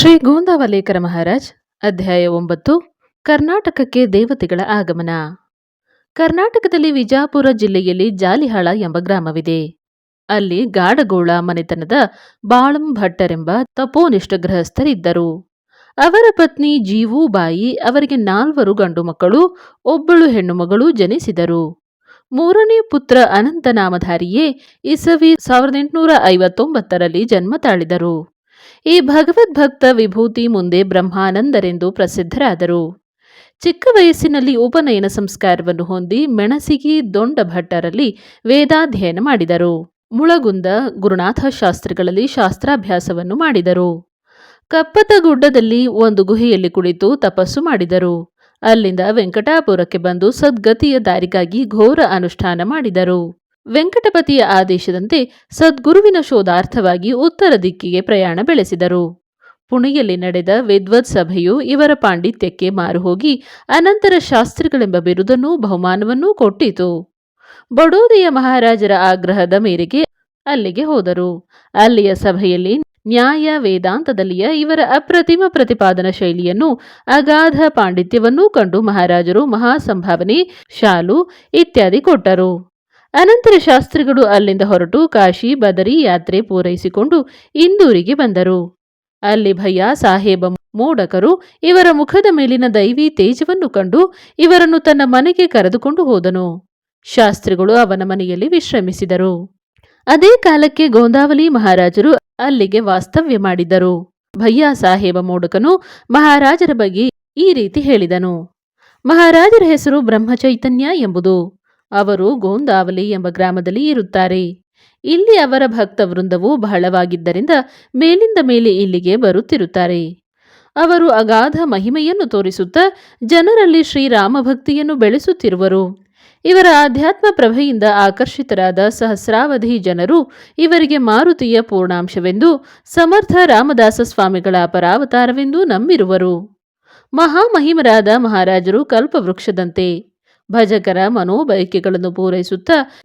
ಶ್ರೀ ಗೋಂದಾವಲೇಕರ ಮಹಾರಾಜ್, ಅಧ್ಯಾಯ ಒಂಬತ್ತು, ಕರ್ನಾಟಕಕ್ಕೆ ದೇವತೆಗಳ ಆಗಮನ. ಕರ್ನಾಟಕದಲ್ಲಿ ವಿಜಾಪುರ ಜಿಲ್ಲೆಯಲ್ಲಿ ಜಾಲಿಹಾಳ ಎಂಬ ಗ್ರಾಮವಿದೆ. ಅಲ್ಲಿ ಗಾಡಗೋಳ ಮನೆತನದ ಬಾಳಂ ಭಟ್ಟರೆಂಬ ತಪೋನಿಷ್ಠ ಗೃಹಸ್ಥರಿದ್ದರು. ಅವರ ಪತ್ನಿ ಜೀವೂಬಾಯಿ ಅವರಿಗೆ ನಾಲ್ವರು ಗಂಡು ಮಕ್ಕಳು, ಒಬ್ಬಳು ಹೆಣ್ಣು ಮಗಳು ಜನಿಸಿದರು. ಮೂರನೇ ಪುತ್ರ ಅನಂತನಾಮಧಾರಿಯೇ ಇಸವಿ ಸಾವಿರದ ಎಂಟುನೂರ ಐವತ್ತೊಂಬತ್ತರಲ್ಲಿ ಜನ್ಮ ತಾಳಿದರು. ಈ ಭಗವದ್ಭಕ್ತ ವಿಭೂತಿ ಮುಂದೆ ಬ್ರಹ್ಮಾನಂದರೆಂದು ಪ್ರಸಿದ್ಧರಾದರು. ಚಿಕ್ಕ ವಯಸ್ಸಿನಲ್ಲಿ ಉಪನಯನ ಸಂಸ್ಕಾರವನ್ನು ಹೊಂದಿ ಮೆಣಸಿಗಿ ದೊಂಡ ಭಟ್ಟರಲ್ಲಿ ವೇದಾಧ್ಯಯನ ಮಾಡಿದರು. ಮುಳಗುಂದ ಗುರುನಾಥ ಶಾಸ್ತ್ರಿಗಳಲ್ಲಿ ಶಾಸ್ತ್ರಾಭ್ಯಾಸವನ್ನು ಮಾಡಿದರು. ಕಪ್ಪತಗುಡ್ಡದಲ್ಲಿ ಒಂದು ಗುಹೆಯಲ್ಲಿ ಕುಳಿತು ತಪಸ್ಸು ಮಾಡಿದರು. ಅಲ್ಲಿಂದ ವೆಂಕಟಾಪುರಕ್ಕೆ ಬಂದು ಸದ್ಗತಿಯ ದಾರಿಗಾಗಿ ಘೋರ ಅನುಷ್ಠಾನ ಮಾಡಿದರು. ವೆಂಕಟಪತಿಯ ಆದೇಶದಂತೆ ಸದ್ಗುರುವಿನ ಶೋಧಾರ್ಥವಾಗಿ ಉತ್ತರ ದಿಕ್ಕಿಗೆ ಪ್ರಯಾಣ ಬೆಳೆಸಿದರು. ಪುಣೆಯಲ್ಲಿ ನಡೆದ ವಿದ್ವತ್ ಸಭೆಯು ಇವರ ಪಾಂಡಿತ್ಯಕ್ಕೆ ಮಾರುಹೋಗಿ ಅನಂತರ ಶಾಸ್ತ್ರಿಗಳೆಂಬ ಬಿರುದನ್ನೂ ಬಹುಮಾನವನ್ನೂ ಕೊಟ್ಟಿತು. ಬಡೋದೆಯ ಮಹಾರಾಜರ ಆಗ್ರಹದ ಮೇರೆಗೆ ಅಲ್ಲಿಗೆ ಹೋದರು. ಅಲ್ಲಿಯ ಸಭೆಯಲ್ಲಿ ನ್ಯಾಯ ವೇದಾಂತದಲ್ಲಿಯ ಇವರ ಅಪ್ರತಿಮ ಪ್ರತಿಪಾದನಾ ಶೈಲಿಯನ್ನು ಅಗಾಧ ಪಾಂಡಿತ್ಯವನ್ನೂ ಕಂಡು ಮಹಾರಾಜರು ಮಹಾಸಂಭಾವನೆ, ಶಾಲು ಇತ್ಯಾದಿ ಕೊಟ್ಟರು. ಅನಂತರ ಶಾಸ್ತ್ರಿಗಳು ಅಲ್ಲಿಂದ ಹೊರಟು ಕಾಶಿ, ಬದರಿ ಯಾತ್ರೆ ಪೂರೈಸಿಕೊಂಡು ಇಂದೂರಿಗೆ ಬಂದರು. ಅಲ್ಲಿ ಭಯ್ಯ ಸಾಹೇಬ ಮೋಡಕರು ಇವರ ಮುಖದ ಮೇಲಿನ ದೈವಿ ತೇಜವನ್ನು ಕಂಡು ಇವರನ್ನು ತನ್ನ ಮನೆಗೆ ಕರೆದುಕೊಂಡು ಹೋದನು. ಶಾಸ್ತ್ರಿಗಳು ಅವನ ಮನೆಯಲ್ಲಿ ವಿಶ್ರಮಿಸಿದರು. ಅದೇ ಕಾಲಕ್ಕೆ ಗೋಂದಾವಲಿ ಮಹಾರಾಜರು ಅಲ್ಲಿಗೆ ವಾಸ್ತವ್ಯ ಮಾಡಿದ್ದರು. ಭಯ್ಯ ಸಾಹೇಬ ಮೋಡಕನು ಮಹಾರಾಜರ ಬಗ್ಗೆ ಈ ರೀತಿ ಹೇಳಿದನು. ಮಹಾರಾಜರ ಹೆಸರು ಬ್ರಹ್ಮಚೈತನ್ಯ ಎಂಬುದು. ಅವರು ಗೋಂದಾವಲಿ ಎಂಬ ಗ್ರಾಮದಲ್ಲಿ ಇರುತ್ತಾರೆ. ಇಲ್ಲಿ ಅವರ ಭಕ್ತ ವೃಂದವು ಬಹಳವಾಗಿದ್ದರಿಂದ ಮೇಲಿಂದ ಮೇಲೆ ಇಲ್ಲಿಗೆ ಬರುತ್ತಿರುತ್ತಾರೆ. ಅವರು ಅಗಾಧ ಮಹಿಮೆಯನ್ನು ತೋರಿಸುತ್ತಾ ಜನರಲ್ಲಿ ಶ್ರೀರಾಮ ಭಕ್ತಿಯನ್ನು ಬೆಳೆಸುತ್ತಿರುವರು. ಇವರ ಆಧ್ಯಾತ್ಮ ಪ್ರಭೆಯಿಂದ ಆಕರ್ಷಿತರಾದ ಸಹಸ್ರಾವಧಿ ಜನರು ಇವರಿಗೆ ಮಾರುತಿಯ ಪೂರ್ಣಾಂಶವೆಂದು, ಸಮರ್ಥ ರಾಮದಾಸ ಸ್ವಾಮಿಗಳ ಅಪರಾವತಾರವೆಂದು ನಂಬಿರುವರು. ಮಹಾಮಹಿಮರಾದ ಮಹಾರಾಜರು ಕಲ್ಪವೃಕ್ಷದಂತೆ ಭಜಕರ ಮನೋಬಯಕೆಗಳನ್ನು ಪೂರೈಸುತ್ತಾ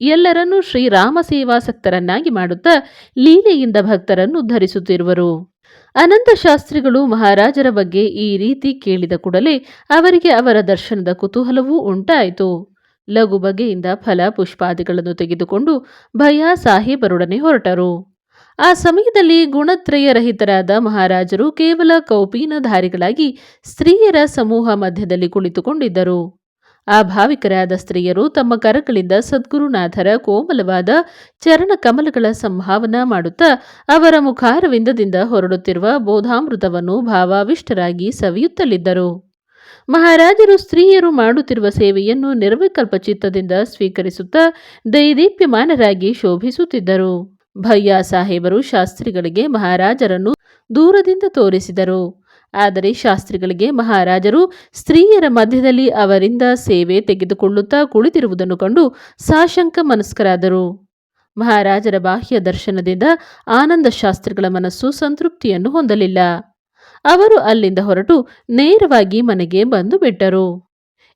ಎಲ್ಲರನ್ನೂ ಶ್ರೀರಾಮ ಸೇವಾಸಕ್ತರನ್ನಾಗಿ ಮಾಡುತ್ತಾ ಲೀಲೆಯಿಂದ ಭಕ್ತರನ್ನು ಧರಿಸುತ್ತಿರುವರು. ಅನಂತ ಶಾಸ್ತ್ರಿಗಳು ಮಹಾರಾಜರ ಬಗ್ಗೆ ಈ ರೀತಿ ಕೇಳಿದ ಕೂಡಲೇ ಅವರಿಗೆ ಅವರ ದರ್ಶನದ ಕುತೂಹಲವೂ ಉಂಟಾಯಿತು. ಲಘು ಬಗೆಯಿಂದ ಫಲ ಪುಷ್ಪಾದಿಗಳನ್ನು ತೆಗೆದುಕೊಂಡು ಭಯ ಸಾಹೇಬರೊಡನೆ ಹೊರಟರು. ಆ ಸಮಯದಲ್ಲಿ ಗುಣತ್ರಯರಹಿತರಾದ ಮಹಾರಾಜರು ಕೇವಲ ಕೌಪೀನಧಾರಿಗಳಾಗಿ ಸ್ತ್ರೀಯರ ಸಮೂಹ ಮಧ್ಯದಲ್ಲಿ ಕುಳಿತುಕೊಂಡಿದ್ದರು. ಆ ಭಾವಿಕರಾದ ಸ್ತ್ರೀಯರು ತಮ್ಮ ಕರಗಳಿಂದ ಸದ್ಗುರುನಾಥರ ಕೋಮಲವಾದ ಚರಣ ಕಮಲಗಳ ಸಂಭಾವನ ಮಾಡುತ್ತಾ ಅವರ ಮುಖಾರವಿಂದದಿಂದ ಹೊರಡುತ್ತಿರುವ ಬೋಧಾಮೃತವನ್ನು ಭಾವಾವಿಷ್ಟರಾಗಿ ಸವಿಯುತ್ತಲಿದ್ದರು. ಮಹಾರಾಜರು ಸ್ತ್ರೀಯರು ಮಾಡುತ್ತಿರುವ ಸೇವೆಯನ್ನು ನಿರ್ವಿಕಲ್ಪ ಚಿತ್ತದಿಂದ ಸ್ವೀಕರಿಸುತ್ತಾ ದೈದೀಪ್ಯಮಾನರಾಗಿ ಶೋಭಿಸುತ್ತಿದ್ದರು. ಭಯ್ಯಾ ಸಾಹೇಬರು ಶಾಸ್ತ್ರಿಗಳಿಗೆ ಮಹಾರಾಜರನ್ನು ದೂರದಿಂದ ತೋರಿಸಿದರು. ಆದರೆ ಶಾಸ್ತ್ರಿಗಳಿಗೆ ಮಹಾರಾಜರು ಸ್ತ್ರೀಯರ ಮಧ್ಯದಲ್ಲಿ ಅವರಿಂದ ಸೇವೆ ತೆಗೆದುಕೊಳ್ಳುತ್ತಾ ಕುಳಿತಿರುವುದನ್ನು ಕಂಡು ಸಾಶಂಕ ಮನಸ್ಕರಾದರು. ಮಹಾರಾಜರ ಬಾಹ್ಯ ದರ್ಶನದಿಂದ ಆನಂದ ಶಾಸ್ತ್ರಿಗಳ ಮನಸ್ಸು ಸಂತೃಪ್ತಿಯನ್ನು ಹೊಂದಲಿಲ್ಲ. ಅವರು ಅಲ್ಲಿಂದ ಹೊರಟು ನೇರವಾಗಿ ಮನೆಗೆ ಬಂದು ಬಿಟ್ಟರು.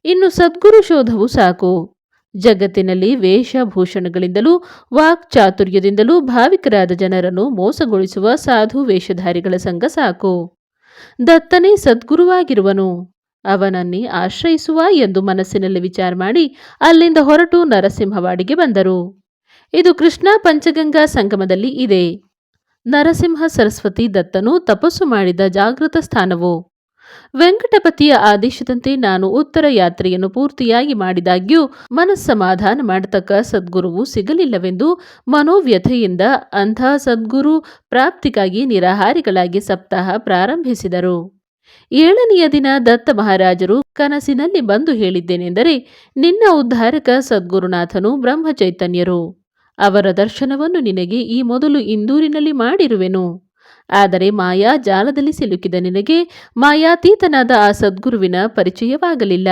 ಇನ್ನು ಸದ್ಗುರು ಶೋಧವು ಸಾಕು. ಜಗತ್ತಿನಲ್ಲಿ ವೇಷಭೂಷಣಗಳಿಂದಲೂ, ವಾಕ್ ಚಾತುರ್ಯದಿಂದಲೂ ಭಾವಿಕರಾದ ಜನರನ್ನು ಮೋಸಗೊಳಿಸುವ ಸಾಧು ವೇಷಧಾರಿಗಳ ಸಂಘ ಸಾಕು. ದತ್ತನೇ ಸದ್ಗುರುವಾಗಿರುವನು. ಅವನನ್ನೇ ಆಶ್ರಯಿಸುವ ಎಂದು ಮನಸ್ಸಿನಲ್ಲಿ ವಿಚಾರ ಮಾಡಿ ಅಲ್ಲಿಂದ ಹೊರಟು ನರಸಿಂಹವಾಡಿಗೆ ಬಂದರು. ಇದು ಕೃಷ್ಣ ಪಂಚಗಂಗಾ ಸಂಗಮದಲ್ಲಿ ಇದೆ. ನರಸಿಂಹ ಸರಸ್ವತಿ ದತ್ತನು ತಪಸ್ಸು ಮಾಡಿದ ಜಾಗೃತ ಸ್ಥಾನವು. ವೆಂಕಟಪತಿಯ ಆದೇಶದಂತೆ ನಾನು ಉತ್ತರ ಯಾತ್ರೆಯನ್ನು ಪೂರ್ತಿಯಾಗಿ ಮಾಡಿದಾಗ್ಯೂ ಮನಸ್ಸಮಾಧಾನ ಮಾಡತಕ್ಕ ಸದ್ಗುರುವು ಸಿಗಲಿಲ್ಲವೆಂದು ಮನೋವ್ಯಥೆಯಿಂದ ಅಂಥ ಸದ್ಗುರು ಪ್ರಾಪ್ತಿಗಾಗಿ ನಿರಾಹಾರಿಗಳಾಗಿ ಸಪ್ತಾಹ ಪ್ರಾರಂಭಿಸಿದರು. ಏಳನೆಯ ದಿನ ದತ್ತ ಮಹಾರಾಜರು ಕನಸಿನಲ್ಲಿ ಬಂದು ಹೇಳಿದ್ದೇನೆಂದರೆ, ನಿನ್ನ ಉದ್ಧಾರಕ ಸದ್ಗುರುನಾಥನು ಬ್ರಹ್ಮಚೈತನ್ಯರು. ಅವರ ದರ್ಶನವನ್ನು ನಿನಗೆ ಈ ಮೊದಲು ಇಂದೂರಿನಲ್ಲಿ ಮಾಡಿರುವೆನು. ಆದರೆ ಮಾಯಾ ಜಾಲದಲ್ಲಿ ಸಿಲುಕಿದ ನಿನಗೆ ಮಾಯಾತೀತನಾದ ಆ ಸದ್ಗುರುವಿನ ಪರಿಚಯವಾಗಲಿಲ್ಲ.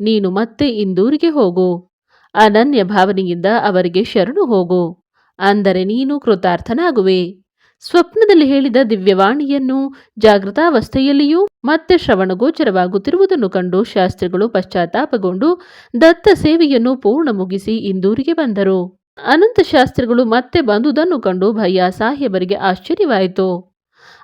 ನೀನು ಮತ್ತೆ ಇಂದೂರಿಗೆ ಹೋಗು. ಅನನ್ಯ ಭಾವನೆಯಿಂದ ಅವರಿಗೆ ಶರಣು ಹೋಗು. ಅಂದರೆ ನೀನು ಕೃತಾರ್ಥನಾಗುವೆ. ಸ್ವಪ್ನದಲ್ಲಿ ಹೇಳಿದ ದಿವ್ಯವಾಣಿಯನ್ನು ಜಾಗೃತಾವಸ್ಥೆಯಲ್ಲಿಯೂ ಮತ್ತೆ ಶ್ರವಣಗೋಚರವಾಗುತ್ತಿರುವುದನ್ನು ಕಂಡು ಶಾಸ್ತ್ರಿಗಳು ಪಶ್ಚಾತ್ತಾಪಗೊಂಡು ದತ್ತ ಸೇವೆಯನ್ನು ಪೂರ್ಣ ಮುಗಿಸಿ ಇಂದೂರಿಗೆ ಬಂದರು. ಅನಂತ ಶಾಸ್ತ್ರಿಗಳು ಮತ್ತೆ ಬಂದುದನ್ನು ಕಂಡು ಭಯ್ಯ ಸಾಹೇಬರಿಗೆ ಆಶ್ಚರ್ಯವಾಯಿತು.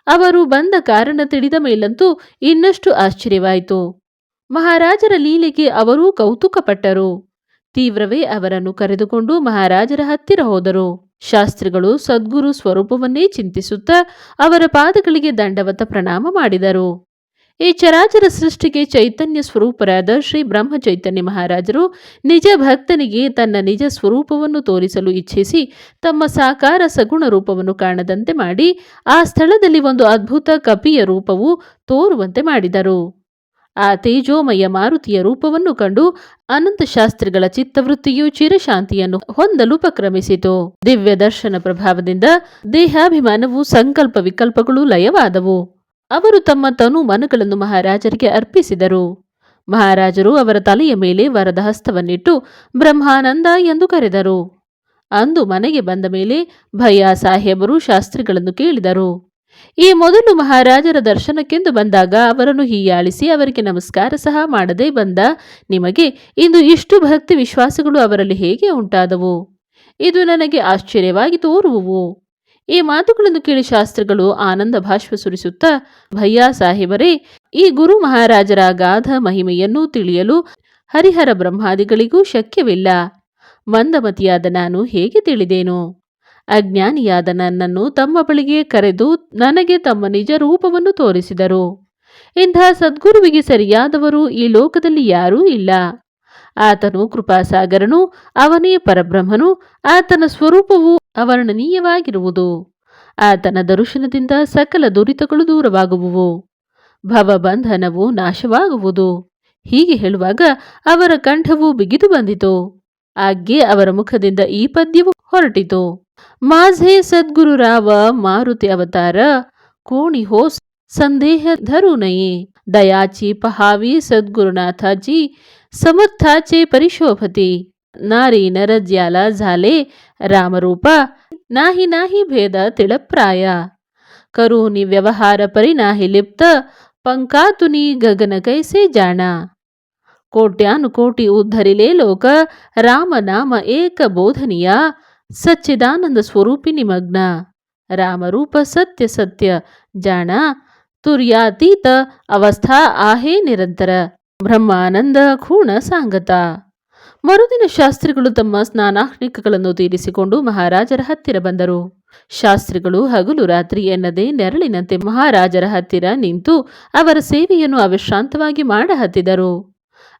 ಅವರು ಬಂದ ಕಾರಣ ತಿಳಿದ ಮೇಲಂತೂ ಇನ್ನಷ್ಟು ಆಶ್ಚರ್ಯವಾಯಿತು. ಮಹಾರಾಜರ ಲೀಲೆಗೆ ಅವರೂ ಕೌತುಕಪಟ್ಟರು. ತೀವ್ರವೇ ಅವರನ್ನು ಕರೆದುಕೊಂಡು ಮಹಾರಾಜರ ಹತ್ತಿರ ಹೋದರು. ಶಾಸ್ತ್ರಿಗಳು ಸದ್ಗುರು ಸ್ವರೂಪವನ್ನೇ ಚಿಂತಿಸುತ್ತಾ ಅವರ ಪಾದಗಳಿಗೆ ದಂಡವತ ಪ್ರಣಾಮ ಮಾಡಿದರು. ಈ ಚರಾಚರ ಸೃಷ್ಟಿಗೆ ಚೈತನ್ಯ ಸ್ವರೂಪರಾದ ಶ್ರೀ ಬ್ರಹ್ಮ ಚೈತನ್ಯ ಮಹಾರಾಜರು ನಿಜ ಭಕ್ತನಿಗೆ ತನ್ನ ನಿಜ ಸ್ವರೂಪವನ್ನು ತೋರಿಸಲು ಇಚ್ಛಿಸಿ ತಮ್ಮ ಸಾಕಾರ ಸಗುಣ ರೂಪವನ್ನು ಕಾಣದಂತೆ ಮಾಡಿ ಆ ಸ್ಥಳದಲ್ಲಿ ಒಂದು ಅದ್ಭುತ ಕಪಿಯ ರೂಪವು ತೋರುವಂತೆ ಮಾಡಿದರು. ಆ ತೇಜೋಮಯ ಮಾರುತಿಯ ರೂಪವನ್ನು ಕಂಡು ಅನಂತ ಶಾಸ್ತ್ರಿಗಳ ಚಿತ್ತವೃತ್ತಿಯು ಚಿರಶಾಂತಿಯನ್ನು ಹೊಂದಲು ಉಪಕ್ರಮಿಸಿತು. ದಿವ್ಯ ದರ್ಶನ ಪ್ರಭಾವದಿಂದ ದೇಹಾಭಿಮಾನವು ಸಂಕಲ್ಪ ವಿಕಲ್ಪಗಳು ಲಯವಾದವು. ಅವರು ತಮ್ಮ ತನು ಮನಗಳನ್ನು ಮಹಾರಾಜರಿಗೆ ಅರ್ಪಿಸಿದರು. ಮಹಾರಾಜರು ಅವರ ತಲೆಯ ಮೇಲೆ ವರದ ಹಸ್ತವನ್ನಿಟ್ಟು, ಬ್ರಹ್ಮಾನಂದ ಎಂದು ಕರೆದರು. ಅಂದು ಮನೆಗೆ ಬಂದ ಮೇಲೆ ಭಯ್ಯಾ ಸಾಹೇಬರು ಶಾಸ್ತ್ರಿಗಳನ್ನು ಕೇಳಿದರು. ಈ ಮೊದಲು ಮಹಾರಾಜರ ದರ್ಶನಕ್ಕೆಂದು ಬಂದಾಗ ಅವರನ್ನು ಹೀಯಾಳಿಸಿ ಅವರಿಗೆ ನಮಸ್ಕಾರ ಸಹ ಮಾಡದೆ ಬಂದ ನಿಮಗೆ ಇಂದು ಇಷ್ಟು ಭಕ್ತಿ ವಿಶ್ವಾಸಗಳು ಅವರಲ್ಲಿ ಹೇಗೆ ಉಂಟಾದವು? ಇದು ನನಗೆ ಆಶ್ಚರ್ಯವಾಗಿ ತೋರುವುವು. ಈ ಮಾತುಗಳನ್ನು ಕೇಳಿ ಶಾಸ್ತ್ರಿಗಳು ಆನಂದ ಭಾಷ್ಪ ಸುರಿಸುತ್ತಾ, ಭಯ್ಯ ಸಾಹೇಬರೇ, ಈ ಗುರು ಮಹಾರಾಜರ ಗಾಧ ಮಹಿಮೆಯನ್ನು ತಿಳಿಯಲು ಹರಿಹರ ಬ್ರಹ್ಮಾದಿಗಳಿಗೂ ಶಕ್ಯವಿಲ್ಲ. ಮಂದಮತಿಯಾದ ನಾನು ಹೇಗೆ ತಿಳಿದೇನು? ಅಜ್ಞಾನಿಯಾದ ನನ್ನನ್ನು ತಮ್ಮ ಬಳಿಗೆ ಕರೆದು ನನಗೆ ತಮ್ಮ ನಿಜ ರೂಪವನ್ನು ತೋರಿಸಿದರು. ಇಂಥ ಸದ್ಗುರುವಿಗೆ ಸರಿಯಾದವರು ಈ ಲೋಕದಲ್ಲಿ ಯಾರೂ ಇಲ್ಲ. ಆತನು ಕೃಪಾಸಾಗರನು, ಅವನೇ ಪರಬ್ರಹ್ಮನು, ಆತನ ಸ್ವರೂಪವು ಅವರ್ಣನೀಯವಾಗಿರುವುದು. ಆತನ ದರ್ಶನದಿಂದ ಸಕಲ ದುರಿತಗಳು ದೂರವಾಗುವುವು. ಭವಬಂಧನವು ನಾಶವಾಗುವುದು. ಹೀಗೆ ಹೇಳುವಾಗ ಅವರ ಕಂಠವು ಬಿಗಿದು ಬಂದಿತು. ಆಗ್ಗೆ ಅವರ ಮುಖದಿಂದ ಈ ಪದ್ಯವು ಹೊರಟಿತು. ಮಾಝೆ ಸದ್ಗುರು ರಾವ ಮಾರುತಿ ಅವತಾರ, ಕೋಣಿ ಹೋ ಸಂದೇಹ ಧರುನಯೇ. ದಯಾಚಿ ಪಹಾವಿ ಸದ್ಗುರುನಾಥಾಜಿ समर्थाचे परिशोभती. नारी नरज याला झाले रामरूपा. नाही नाही भेद तिळप्राया. करूनी व्यवहार परी लिप्त. पंकातुनी गगन कैसे जाणा. कोट्यानुकोटी उद्धरिले लोक. राम नाम एक बोधनिया. सच्चिदानंद स्वरूपी निमग्ना. रामरूप सत्य सत्य जाणा. तुर्यातीत अवस्था आहे निरंतर. ಬ್ರಹ್ಮಾನಂದ ಖೂಣ ಸಾಂಗತ. ಮರುದಿನ ಶಾಸ್ತ್ರಿಗಳು ತಮ್ಮ ಸ್ನಾನಾಹ್ನಿಕಗಳನ್ನು ತೀರಿಸಿಕೊಂಡು ಮಹಾರಾಜರ ಹತ್ತಿರ ಬಂದರು. ಶಾಸ್ತ್ರಿಗಳು ಹಗಲು ರಾತ್ರಿ ಎನ್ನದೆ ನೆರಳಿನಂತೆ ಮಹಾರಾಜರ ಹತ್ತಿರ ನಿಂತು ಅವರ ಸೇವೆಯನ್ನು ಅವಿಶ್ರಾಂತವಾಗಿ ಮಾಡಹತ್ತಿದರು.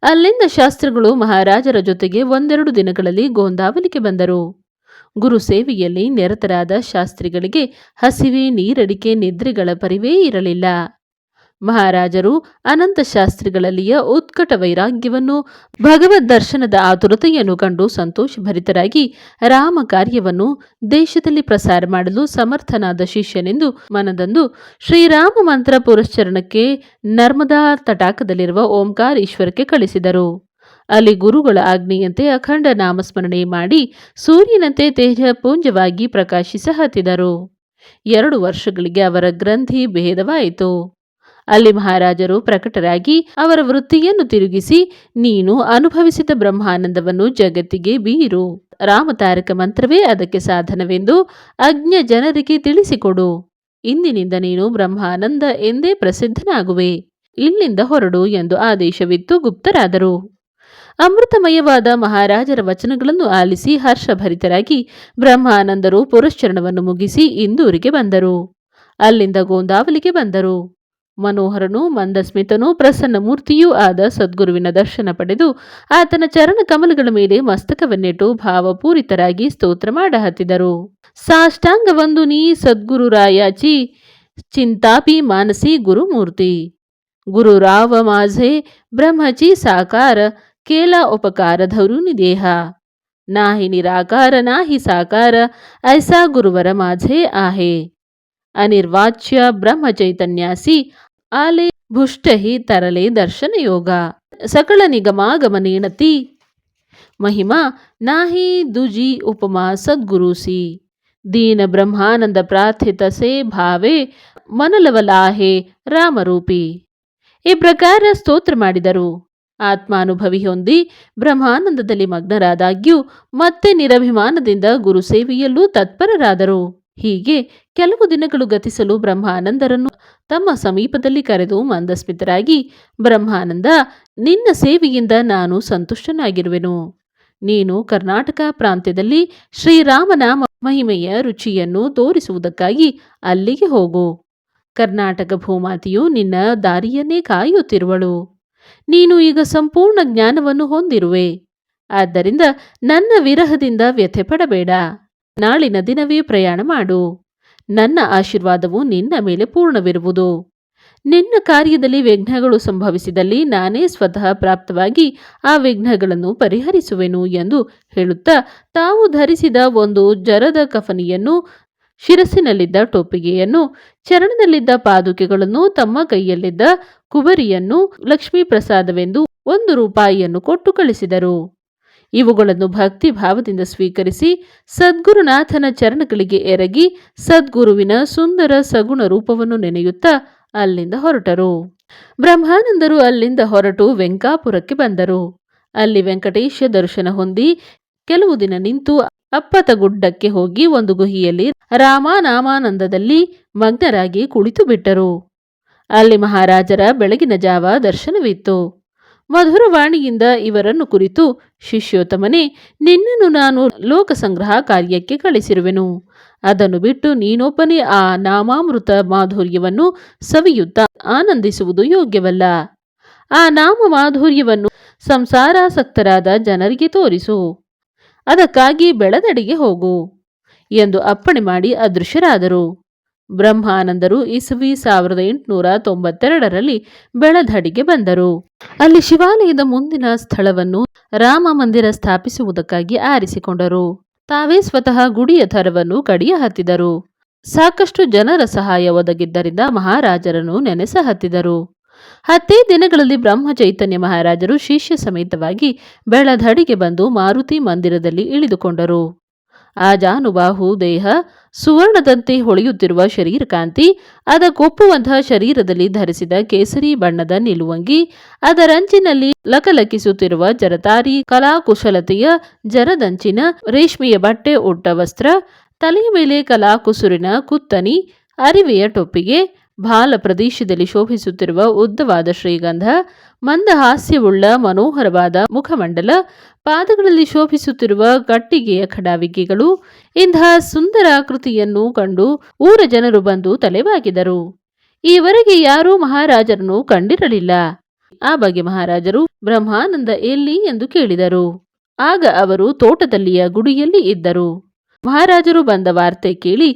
ಅಲ್ಲಿಂದ ಶಾಸ್ತ್ರಿಗಳು ಮಹಾರಾಜರ ಜೊತೆಗೆ ಒಂದೆರಡು ದಿನಗಳಲ್ಲಿ ಗೋಂದಾವಲಿಗೆ ಬಂದರು. ಗುರು ಸೇವೆಯಲ್ಲಿ ನಿರತರಾದ ಶಾಸ್ತ್ರಿಗಳಿಗೆ ಹಸಿವೆ, ನೀರಡಿಕೆ, ನಿದ್ರೆಗಳ ಪರಿವೇ ಇರಲಿಲ್ಲ. ಮಹಾರಾಜರು ಅನಂತ ಶಾಸ್ತ್ರಿಗಳಲ್ಲಿಯ ಉತ್ಕಟ ವೈರಾಗ್ಯವನ್ನು, ಭಗವದ್ ದರ್ಶನದ ಆತುರತೆಯನ್ನು ಕಂಡು ಸಂತೋಷಭರಿತರಾಗಿ ರಾಮ ಕಾರ್ಯವನ್ನು ದೇಶದಲ್ಲಿ ಪ್ರಸಾರ ಮಾಡಲು ಸಮರ್ಥನಾದ ಶಿಷ್ಯನೆಂದು ಮನದಂದು ಶ್ರೀರಾಮ ಮಂತ್ರ ಪುರಶ್ಚರಣಕ್ಕೆ ನರ್ಮದಾ ತಟಾಕದಲ್ಲಿರುವ ಓಂಕಾರ ಈಶ್ವರಕ್ಕೆ ಕಳಿಸಿದರು. ಅಲ್ಲಿ ಗುರುಗಳ ಆಜ್ಞೆಯಂತೆ ಅಖಂಡ ನಾಮಸ್ಮರಣೆ ಮಾಡಿ ಸೂರ್ಯನಂತೆ ತೇಜಪುಂಜವಾಗಿ ಪ್ರಕಾಶಿಸ ಹತ್ತಿದರು ಎರಡು ವರ್ಷಗಳಿಗೆ ಅವರ ಗ್ರಂಥಿ ಭೇದವಾಯಿತು. ಅಲ್ಲಿ ಮಹಾರಾಜರು ಪ್ರಕಟರಾಗಿ ಅವರ ವೃತ್ತಿಯನ್ನು ತಿರುಗಿಸಿ, ನೀನು ಅನುಭವಿಸಿದ ಬ್ರಹ್ಮಾನಂದವನ್ನು ಜಗತ್ತಿಗೆ ಬೀರು. ರಾಮತಾರಕ ಮಂತ್ರವೇ ಅದಕ್ಕೆ ಸಾಧನವೆಂದು ಅಜ್ಞ ಜನರಿಗೆ ತಿಳಿಸಿಕೊಡು. ಇಂದಿನಿಂದ ನೀನು ಬ್ರಹ್ಮಾನಂದ ಎಂದೇ ಪ್ರಸಿದ್ಧನಾಗುವೆ. ಇಲ್ಲಿಂದ ಹೊರಡು ಎಂದು ಆದೇಶವಿತ್ತು ಗುಪ್ತರಾದರು. ಅಮೃತಮಯವಾದ ಮಹಾರಾಜರ ವಚನಗಳನ್ನು ಆಲಿಸಿ ಹರ್ಷಭರಿತರಾಗಿ ಬ್ರಹ್ಮಾನಂದರು ಪುರಶ್ಚರಣವನ್ನು ಮುಗಿಸಿ ಇಂದೂರಿಗೆ ಬಂದರು. ಅಲ್ಲಿಂದ ಗೋಂದಾವಲಿಗೆ ಬಂದರು. ಮನೋಹರನೂ ಮಂದಸ್ಮಿತನೂ ಪ್ರಸನ್ನಮೂರ್ತಿಯೂ ಆದ ಸದ್ಗುರುವಿನ ದರ್ಶನ ಪಡೆದು ಆತನ ಚರಣ ಕಮಲಗಳ ಮೇಲೆ ಮಸ್ತಕವನ್ನಿಟ್ಟು ಭಾವಪೂರಿತರಾಗಿ ಸ್ತೋತ್ರ ಮಾಡಹತ್ತಿದರು. ಸಾಷ್ಟಾಂಗವಂದು ನೀ ಸದ್ಗುರುರಾಯಾಚಿ ಚಿಂತಾಪಿ ಮಾನಸಿ ಗುರುಮೂರ್ತಿ. ಗುರುರಾವ ಮಾಝೆ, ಬ್ರಹ್ಮಚಿ ಸಾಕಾರ ಕೇಲ ಉಪಕಾರ ಧರುನಿ ದೇಹ ನಾಹಿ ನಿರಾಕಾರ, ನಾಹಿ ಸಾಕಾರ, ಐಸಾ ಗುರುವರ ಮಾಝೆ ಆಹೆ. ಅನಿರ್ವಾಚ್ಯ ಬ್ರಹ್ಮ ಚೈತನ್ಯಾಸಿ ಆಲೆ ಭುಷ್ಟಹಿ ತರಲೆ ದರ್ಶನ ಯೋಗ. ಸಕಳ ನಿಗಮಾಗಮನೇನತಿ ಮಹಿಮಾ ನಾಹಿ ದುಜಿ ಉಪಮಾ ಸದ್ಗುರುಸಿ ದೀನ ಬ್ರಹ್ಮಾನಂದ ಪ್ರಾರ್ಥಿತ ಸೇ ಭಾವೆ ಮನಲವಲಾಹೆ ರಾಮರೂಪಿ. ಈ ಪ್ರಕಾರ ಸ್ತೋತ್ರ ಮಾಡಿದರು. ಆತ್ಮಾನುಭವಿ ಹೊಂದಿ ಬ್ರಹ್ಮಾನಂದದಲ್ಲಿ ಮಗ್ನರಾದಾಗ್ಯೂ ಮತ್ತೆ ನಿರಭಿಮಾನದಿಂದ ಗುರುಸೇವೆಯಲ್ಲೂ ತತ್ಪರರಾದರು. ಹೀಗೆ ಕೆಲವು ದಿನಗಳು ಗತಿಸಲು ಬ್ರಹ್ಮಾನಂದರನ್ನು ತಮ್ಮ ಸಮೀಪದಲ್ಲಿ ಕರೆದು ಮಂದಸ್ಮಿತರಾಗಿ, ಬ್ರಹ್ಮಾನಂದ, ನಿನ್ನ ಸೇವೆಯಿಂದ ನಾನು ಸಂತುಷ್ಟನಾಗಿರುವೆನು. ನೀನು ಕರ್ನಾಟಕ ಪ್ರಾಂತ್ಯದಲ್ಲಿ ಶ್ರೀರಾಮನ ಮಹಿಮೆಯ ರುಚಿಯನ್ನು ತೋರಿಸುವುದಕ್ಕಾಗಿ ಅಲ್ಲಿಗೆ ಹೋಗು. ಕರ್ನಾಟಕ ಭೂಮಾತೆಯು ನಿನ್ನ ದಾರಿಯನ್ನೇ ಕಾಯುತ್ತಿರುವಳು. ನೀನು ಈಗ ಸಂಪೂರ್ಣ ಜ್ಞಾನವನ್ನು ಹೊಂದಿರುವೆ. ಆದ್ದರಿಂದ ನನ್ನ ವಿರಹದಿಂದ ವ್ಯಥೆ ಪಡಬೇಡ ನಾಳಿನ ದಿನವೇ ಪ್ರಯಾಣ ಮಾಡು. ನನ್ನ ಆಶೀರ್ವಾದವು ನಿನ್ನ ಮೇಲೆ ಪೂರ್ಣವಿರುವುದು. ನಿನ್ನ ಕಾರ್ಯದಲ್ಲಿ ವಿಘ್ನಗಳು ಸಂಭವಿಸಿದಲ್ಲಿ ನಾನೇ ಸ್ವತಃ ಪ್ರಾಪ್ತವಾಗಿ ಆ ವಿಘ್ನಗಳನ್ನು ಪರಿಹರಿಸುವೆನು ಎಂದು ಹೇಳುತ್ತಾ ತಾವು ಧರಿಸಿದ ಒಂದು ಜರದ ಕಫನಿಯನ್ನು ಶಿರಸ್ಸಿನಲ್ಲಿದ್ದ ಟೋಪಿಗೆಯನ್ನು, ಚರಣದಲ್ಲಿದ್ದ ಪಾದುಕೆಗಳನ್ನು, ತಮ್ಮ ಕೈಯಲ್ಲಿದ್ದ ಕುಬರಿಯನ್ನು ಲಕ್ಷ್ಮೀ ಪ್ರಸಾದವೆಂದು ಒಂದು ರೂಪಾಯಿಯನ್ನು ಕೊಟ್ಟು ಕಳಿಸಿದರು. ಇವುಗಳನ್ನು ಭಕ್ತಿ ಭಾವದಿಂದ ಸ್ವೀಕರಿಸಿ ಸದ್ಗುರುನಾಥನ ಚರಣಗಳಿಗೆ ಎರಗಿ ಸದ್ಗುರುವಿನ ಸುಂದರ ಸಗುಣ ರೂಪವನ್ನು ನೆನೆಯುತ್ತಾ ಅಲ್ಲಿಂದ ಹೊರಟರು. ಬ್ರಹ್ಮಾನಂದರು ಅಲ್ಲಿಂದ ಹೊರಟು ವೆಂಕಾಪುರಕ್ಕೆ ಬಂದರು. ಅಲ್ಲಿ ವೆಂಕಟೇಶ ದರ್ಶನ ಹೊಂದಿ ಕೆಲವು ದಿನ ನಿಂತು ಅಪ್ಪತ ಗುಡ್ಡಕ್ಕೆ ಹೋಗಿ ಒಂದು ಗುಹಿಯಲ್ಲಿ ರಾಮನಾಮಾನಂದದಲ್ಲಿ ಮಗ್ನರಾಗಿ ಕುಳಿತು ಬಿಟ್ಟರು. ಅಲ್ಲಿ ಮಹಾರಾಜರ ಬೆಳಗಿನ ಜಾವ ದರ್ಶನವಿತ್ತು. ಮಧುರವಾಣಿಯಿಂದ ಇವರನ್ನು ಕುರಿತು ಶಿಷ್ಯೋತ್ತಮನೇ, ನಿನ್ನನ್ನು ನಾನು ಲೋಕ ಸಂಗ್ರಹ ಕಾರ್ಯಕ್ಕೆ ಕಳಿಸಿರುವೆನು. ಅದನ್ನು ಬಿಟ್ಟು ನೀನೊಬ್ಬನೇ ಆ ನಾಮಾಮೃತ ಮಾಧುರ್ಯವನ್ನು ಸವಿಯುತ್ತಾ ಆನಂದಿಸುವುದು ಯೋಗ್ಯವಲ್ಲ. ಆ ನಾಮ ಮಾಧುರ್ಯವನ್ನು ಸಂಸಾರಾಸಕ್ತರಾದ ಜನರಿಗೆ ತೋರಿಸು. ಅದಕ್ಕಾಗಿ ಬೆಳದಡಿಗೆ ಹೋಗು ಎಂದು ಅಪ್ಪಣೆ ಮಾಡಿ ಅದೃಶ್ಯರಾದರು. ಬ್ರಹ್ಮಾನಂದರು ಇಸವಿ ಸಾವಿರದ ಎಂಟುನೂರ ತೊಂಬತ್ತೆರಡರಲ್ಲಿ ಬೆಳಧಡಿಗೆ ಬಂದರು. ಅಲ್ಲಿ ಶಿವಾಲಯದ ಮುಂದಿನ ಸ್ಥಳವನ್ನು ರಾಮ ಮಂದಿರ ಸ್ಥಾಪಿಸುವುದಕ್ಕಾಗಿ ಆರಿಸಿಕೊಂಡರು. ತಾವೇ ಸ್ವತಃ ಗುಡಿಯ ಥರವನ್ನು ಕಡಿಯ ಹತ್ತಿದರು. ಸಾಕಷ್ಟು ಜನರ ಸಹಾಯ ಒದಗಿದ್ದರಿಂದ ಮಹಾರಾಜರನ್ನು ನೆನೆಸ ಹತ್ತಿದರು. ಹತ್ತೇ ದಿನಗಳಲ್ಲಿ ಬ್ರಹ್ಮ ಚೈತನ್ಯ ಮಹಾರಾಜರು ಶಿಷ್ಯ ಸಮೇತವಾಗಿ ಬೆಳಧಡಿಗೆ ಬಂದು ಮಾರುತಿ ಮಂದಿರದಲ್ಲಿ ಇಳಿದುಕೊಂಡರು. ಆ ಜಾನುಬಾಹು ದೇಹ ಸುವರ್ಣದಂತೆ ಹೊಳೆಯುತ್ತಿರುವ ಶರೀರಕಾಂತಿ ಅದಕ್ಕೊಪ್ಪುವಂತಹ ಶರೀರದಲ್ಲಿ ಧರಿಸಿದ ಕೇಸರಿ ಬಣ್ಣದ ನಿಲುವಂಗಿ ಅದರಂಚಿನಲ್ಲಿ ಲಕಲಕಿಸುತ್ತಿರುವ ಜರತಾರಿ ಕಲಾಕುಶಲತೆಯ ಜರದಂಚಿನ ರೇಷ್ಮೆಯ ಬಟ್ಟೆ ಉಟ್ಟ ವಸ್ತ್ರ, ತಲೆಯ ಮೇಲೆ ಕಲಾಕುಸುರಿನ ಕುತ್ತನಿ, ಅರಿವೆಯ ಟೊಪ್ಪಿಗೆ, ಬಾಲ ಪ್ರದೇಶದಲ್ಲಿ ಶೋಭಿಸುತ್ತಿರುವ ಉದ್ದವಾದ ಶ್ರೀಗಂಧ ಮಂದಹಾಸ್ಯವುಳ್ಳ ಮನೋಹರವಾದ ಮುಖಮಂಡಲ, ಪಾದಗಳಲ್ಲಿ ಶೋಭಿಸುತ್ತಿರುವ ಕಟ್ಟಿಗೆಯ ಖಡಾವಿಗೆಗಳು ಇಂತಹ ಸುಂದರ ಕೃತಿಯನ್ನು ಕಂಡು ಊರ ಜನರು ಬಂದು ತಲೆಬಾಗಿದರು ಈವರೆಗೆ ಯಾರೂ ಮಹಾರಾಜರನ್ನು ಕಂಡಿರಲಿಲ್ಲ. ಆ ಬಗ್ಗೆ ಮಹಾರಾಜರು ಬ್ರಹ್ಮಾನಂದ ಎಲ್ಲಿ ಎಂದು ಕೇಳಿದರು. ಆಗ ಅವರು ತೋಟದಲ್ಲಿಯ ಗುಡಿಯಲ್ಲಿ ಇದ್ದರು. ಮಹಾರಾಜರು ಬಂದ ವಾರ್ತೆ ಕೇಳಿ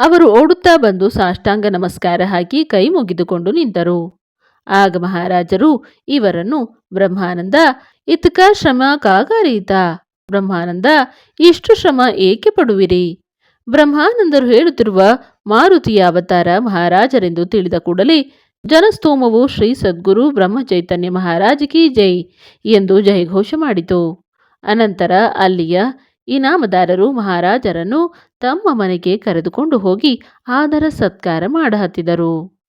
ಅವರು ಓಡುತ್ತಾ ಬಂದು ಸಾಷ್ಟಾಂಗ ನಮಸ್ಕಾರ ಹಾಕಿ ಕೈ ಮುಗಿದುಕೊಂಡು ನಿಂತರು. ಆಗ ಮಹಾರಾಜರು ಇವರನ್ನು ಬ್ರಹ್ಮಾನಂದ, ಇತಕ ಶ್ರಮ ಕಾಗರೀತ. ಬ್ರಹ್ಮಾನಂದ, ಇಷ್ಟು ಶ್ರಮ ಏಕೆ ಪಡುವಿರಿ? ಬ್ರಹ್ಮಾನಂದರು ಹೇಳುತ್ತಿರುವ ಮಾರುತಿಯ ಅವತಾರ ಮಹಾರಾಜರೆಂದು ತಿಳಿದ ಕೂಡಲೇ ಜನಸ್ತೋಮವು ಶ್ರೀ ಸದ್ಗುರು ಬ್ರಹ್ಮಚೈತನ್ಯ ಮಹಾರಾಜ ಜೈ ಎಂದು ಜಯಘೋಷ ಮಾಡಿತು. ಅನಂತರ ಅಲ್ಲಿಯ ಇನಾಮದಾರರು ಮಹಾರಾಜರನ್ನು ತಮ್ಮ ಮನೆಗೆ ಕರೆದುಕೊಂಡು ಹೋಗಿ ಆದರ ಸತ್ಕಾರ ಮಾಡಹತ್ತಿದರು